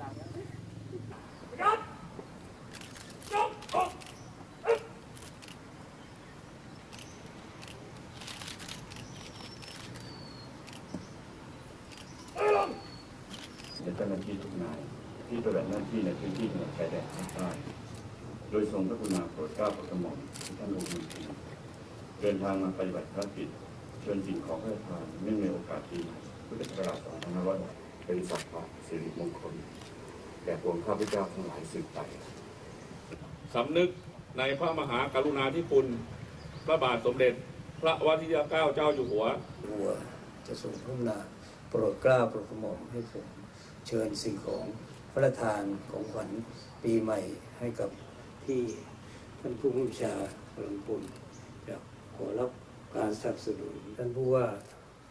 และเจ้าหน้าที่ทุกนายที่ปฏิบัตินที่ในพื้นที่จัหวัดชายแดนภาคใต้โดยทรงพระกรุณาโปรดเกล้าโปรดกระหม่อมที่ท่านลงพื้นที่เดินทางมาปฏิบัติภารกิจเชิญสิ่งของพระราทานไม่มีโอกาสปีใหม่พุทธศักราช2500 เป็นสักดิ์สิริมงคลแก่ปวงข้าพเจ้าทั้งหลายสืบไปสำนึกในพระมหากรุณาธิคุณ พระบาทสมเด็จ พระวชิรเก้าเจ้าอยู่หัวหัวจะทรงพระกรุณาโปรดเกล้าโปรดกระหม่อมให้ผมเชิญสิ่งของพระราชทานของขวัญปีใหม่ให้กับที่ท่านผู้บัญชาพลังปุลจะขอรับการสนับสนุนท่านผู้ว่า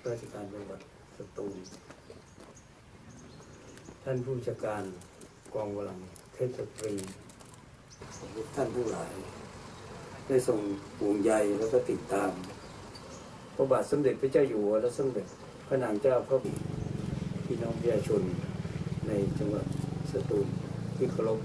ราชการจังหวัดสตูล ท่านผู้จัดการกองกำลังเทศตรีท่านผู้หลาย ได้ส่งห่วงใยแล้วก็ติดตาม พระบาทสมเด็จพระเจ้าอยู่หัวและสมเด็จพระนางเจ้าพระบพิตรพี่น้องประชาชนในจังหวัดสตูลที่เคารพ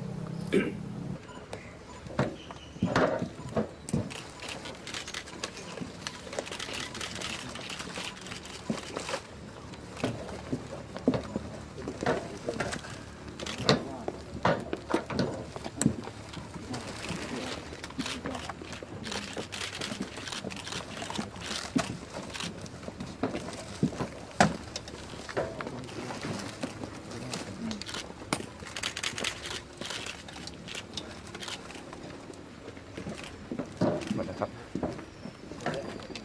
ดแล้วครับ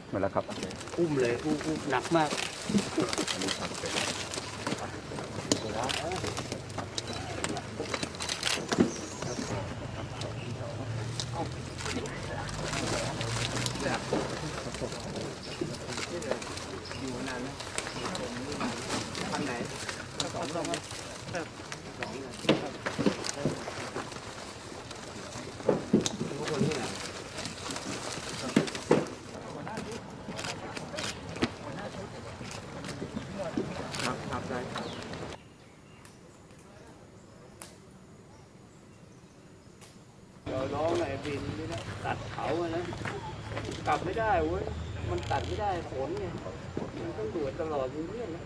หมดแล้วครับ อุ้มเลยอุ้มอุ้มหนักมาก เราร้องไอ้บินนี่นะตัดเขาอะนะกลับไม่ได้เว้ยมันตัดไม่ได้ฝนไงมันต้องดูดตลอดอยู่เนี่ยนะ